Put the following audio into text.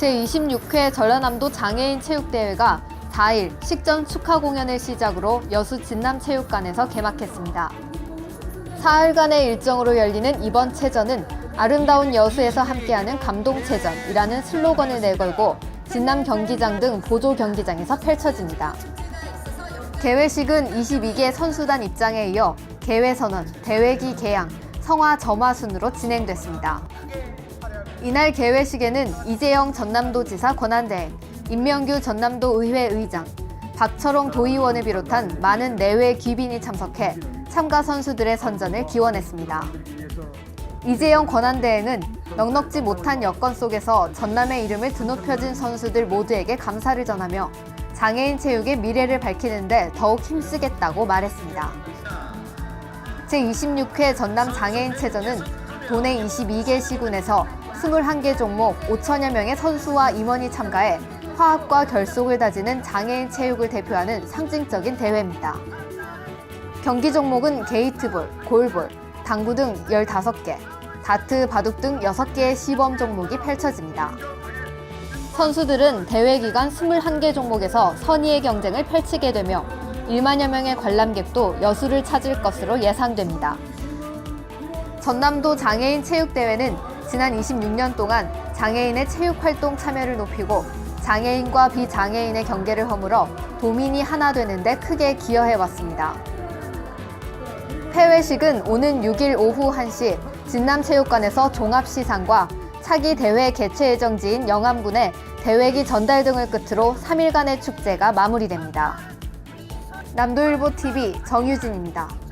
제26회 전라남도 장애인 체육대회가 4일 식전 축하 공연을 시작으로 여수 진남체육관에서 개막했습니다. 사흘간의 일정으로 열리는 이번 체전은 아름다운 여수에서 함께하는 감동체전이라는 슬로건을 내걸고 진남 경기장 등 보조 경기장에서 펼쳐집니다. 개회식은 22개 선수단 입장에 이어 개회선언, 대회기 개양, 성화 점화 순으로 진행됐습니다. 이날 개회식에는 이재영 전남도지사 권한대행, 임명규 전남도 의회 의장, 박철홍 도의원을 비롯한 많은 내외 귀빈이 참석해 참가 선수들의 선전을 기원했습니다. 이재영 권한대행은 넉넉지 못한 여건 속에서 전남의 이름을 드높여진 선수들 모두에게 감사를 전하며 장애인 체육의 미래를 밝히는데 더욱 힘쓰겠다고 말했습니다. 제26회 전남 장애인 체전은 도내 22개 시군에서 21개 종목 5천여 명의 선수와 임원이 참가해 화합과 결속을 다지는 장애인 체육을 대표하는 상징적인 대회입니다. 경기 종목은 게이트볼, 골볼, 당구 등 15개, 다트, 바둑 등 6개의 시범 종목이 펼쳐집니다. 선수들은 대회 기간 21개 종목에서 선의의 경쟁을 펼치게 되며 1만여 명의 관람객도 여수를 찾을 것으로 예상됩니다. 전남도 장애인 체육대회는 지난 26년 동안 장애인의 체육 활동 참여를 높이고 장애인과 비장애인의 경계를 허물어 도민이 하나 되는데 크게 기여해 왔습니다. 폐회식은 오는 6일 오후 1시 진남체육관에서 종합시상과 차기 대회 개최 예정지인 영암군의 대회기 전달 등을 끝으로 3일간의 축제가 마무리됩니다. 남도일보 TV 정유진입니다.